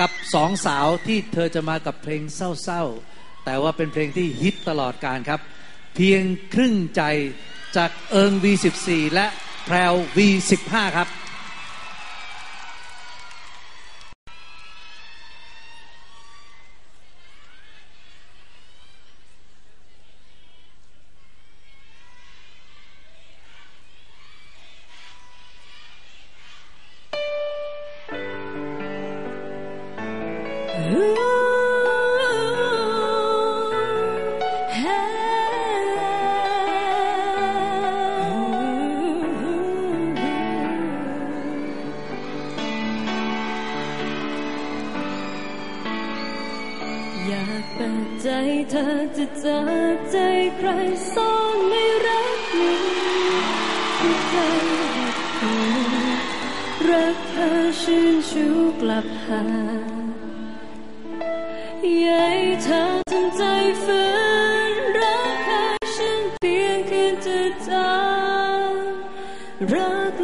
กับสองสาวที่เธอจะมากับเพลงเศร้าๆ แต่ว่าเป็นเพลงที่ฮิตตลอดการครับ เพียงครึ่งใจจากเอิง V14 และแพรว V15 ครับ ใจเธอจะเจอใจใครซ่อนไม่รักนี้ที่ใจรักเธอชื่นชูกลับหาอยากให้เธอทำใจฝืนรักเธอฉันเพียงแคืนจะจางรัก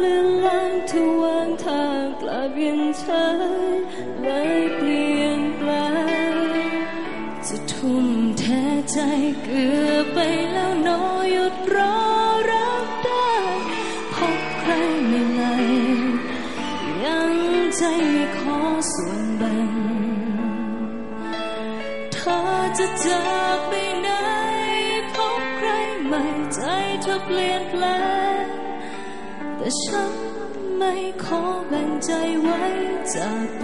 จะทุ่มแท้ใจเกือบไปแล้วน้อยหยุดรอรักได้ พบใครไม่ไหลยังใจไม่ขอส่วนแบ่งเธอจะจากไปไหนพบใครใหม่ใจเธอเปลี่ยนแปลงแต่ฉันไม่ขอแบ่งใจไว้จากไป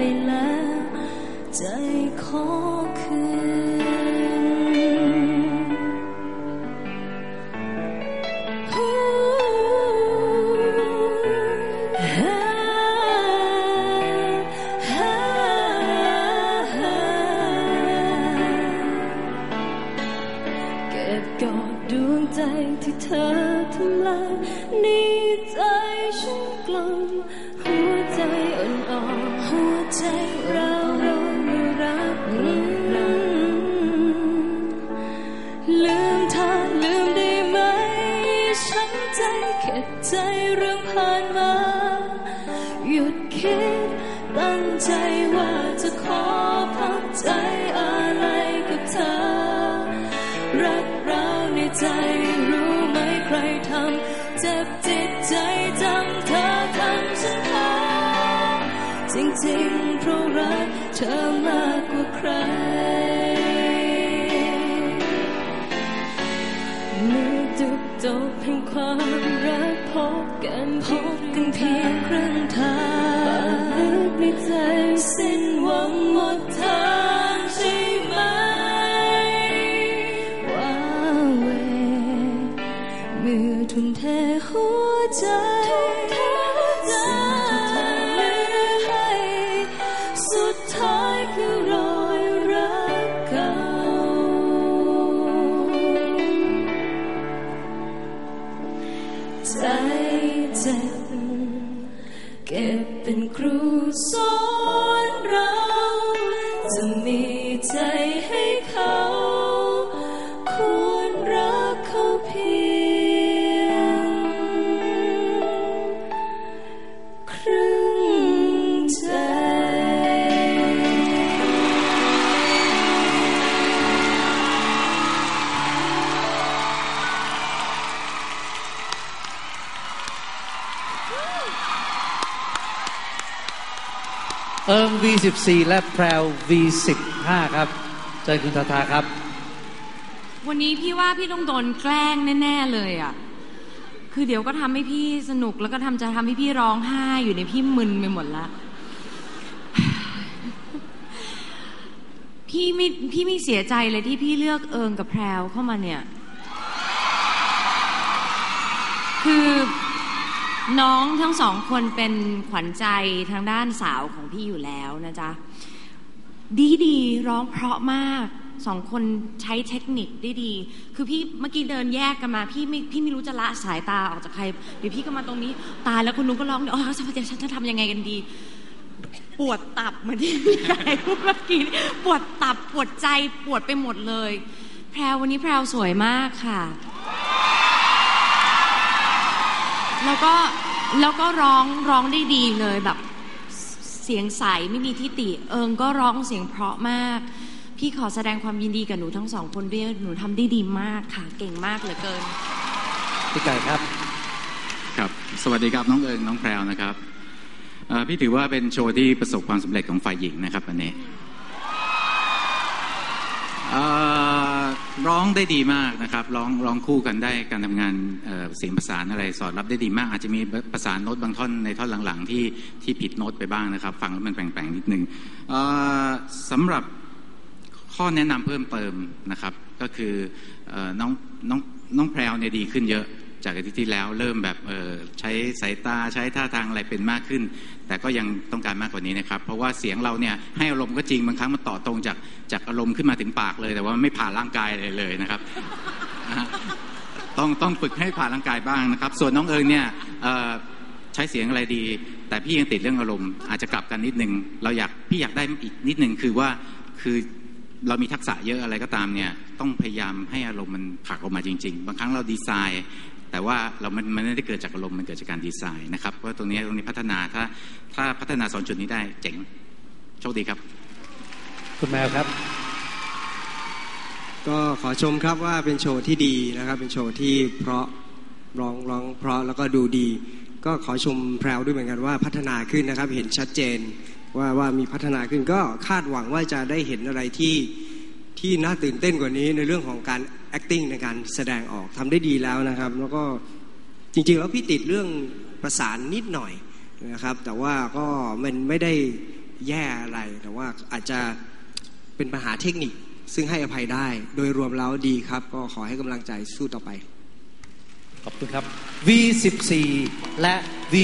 ใจเข็ดใจเรื่องผ่านมา หยุดคิดตั้งใจว่าจะขอพักใจอะไรกับเธอ รักเราในใจรู้ไหมใครทำเจ็บจิตใจจำเธอทำฉันพอจริงๆเพราะรักเธอมากกว่าใคร พบกันเพียงครึ่งทางลึกในใจสิ้นหวังหมดทางใช่ไหมว่าเวเมื่อทุ่มเทหัวใจให้สุดท้ายคือรอ อนเรา จะมีใจให้เขา ควรรักเขาเพียง ครึ่งใจ เอิง V14 และแพรว V15 ครับเจอคุณทาทาครับ วันนี้พี่ว่าพี่ต้องโดนแกล้งแน่ ๆ เลยอะ คือเดี๋ยวก็ทำให้พี่สนุกแล้วก็ทำจะทำให้พี่ร้องไห้อยู่ในพี่มึนไปหมดละ พี่ไม่พี่ไม่เสียใจเลยที่พี่เลือกเอิงกับแพรวเข้ามาเนี่ย คือ น้องทั้งสองคนเป็นขวัญใจทางด้านสาวของพี่อยู่แล้วนะจ๊ะ ดีดีร้องเพราะมากสองคนใช้เทคนิคได้ดี คือพี่เมื่อกี้เดินแยกกันมา พี่ไม่พี่ไม่รู้จะละสายตาออกจากใครเดี๋ยวพี่ก็มาตรงนี้ ตายแล้วคุณนุ้งก็ร้องเดี๋ยวอ๋อฉันฉันจะทำยังไงกันดี ปวดตับเหมือนที่พี่ไก่พูดเมื่อกี้ปวดตับปวดใจปวดไปหมดเลย แพรววันนี้แพรวสวยมากค่ะ แล้วก็แล้วก็ร้องร้องได้ดีเลยแบบเสียงใสไม่มีทิฏฐิเอิงก็ร้องเสียงเพราะมาก พี่ขอแสดงความยินดีกับหนูทั้งสองคนด้วยหนูทำได้ดีมากค่ะเก่งมากเหลือเกินพี่ไก่ครับครับ สวัสดีครับน้องเอิงน้องแพรวนะครับเอ่อพี่ถือว่าเป็นโชว์ที่ประสบความสำเร็จของฝ่ายหญิงนะครับวันนี้ ร้องได้ดีมากนะครับร้องร้องคู่กันได้การทำงานเเสียงประสานอะไรสอดรับได้ดีมาก อาจจะมีประสานโน้ตบางท่อนในท่อนหลังๆที่ที่ผิดโน้ตไปบ้างนะครับ ฟังแล้วมันแปลงๆนิดนึงเอ่อสำหรับข้อแนะนำเพิ่มเติมนะครับ ก็คือออน้องน้องน้องแพรวเนี่ยดีขึ้นเยอะ จากอาทิตย์ที่แล้วเริ่มแบบเออใช้สายตาใช้ท่าทางอะไรเป็นมากขึ้น แต่ก็ยังต้องการมากกว่านี้นะครับ เพราะว่าเสียงเราเนี่ยให้อารมณ์ก็จริงบางครั้งมันต่อตรงจากจากอารมณ์ขึ้นมาถึงปากเลย แต่ว่าไม่ผ่านร่างกายเลยเลยนะครับต้องต้องฝึกให้ผ่านร่างกายบ้างนะครับ ส่วนน้องเอิงเนี่ยใช้เสียงอะไรดี แต่พี่ยังติดเรื่องอารมณ์อาจจะกลับกันนิดนึงเราอยากพี่อยากได้อีกนิดนึงคือว่าคือ เรามีทักษะเยอะอะไรก็ตามเนี่ยต้องพยายามให้อารมณ์มันผลักออกมาจริง ๆ บางครั้งเราดีไซน์ แต่ว่าเรามันมันไม่ได้เกิดจากอารมณ์มันเกิดจากการดีไซน์นะครับเพราะตรงนี้ตรงนี้พัฒนาถ้าถ้าพัฒนาสองจุดนี้ได้เจ๋งโชคดีครับ คุณแมวครับ ก็ขอชมครับว่าเป็นโชว์ที่ดีนะครับ เป็นโชว์ที่เพราะร้องร้องเพราะแล้วก็ดูดี ก็ขอชมแพรวด้วยเหมือนกันว่าพัฒนาขึ้นนะครับเห็นชัดเจน ว่าว่ามีพัฒนาขึ้นก็คาดหวังว่าจะได้เห็นอะไรที่ที่น่าตื่นเต้นกว่านี้ในเรื่องของการ acting ในการแสดงออกทำได้ดีแล้วนะครับ แล้วก็จริงๆแล้วพี่ติดเรื่องประสานนิดหน่อยนะครับ แต่ว่าก็มันไม่ได้แย่อะไร แต่ว่าอาจจะเป็นปัญหาเทคนิคซึ่งให้อภัยได้ โดยรวมแล้วดีครับ ก็ขอให้กำลังใจสู้ต่อไป ขอบคุณครับ V14 และ V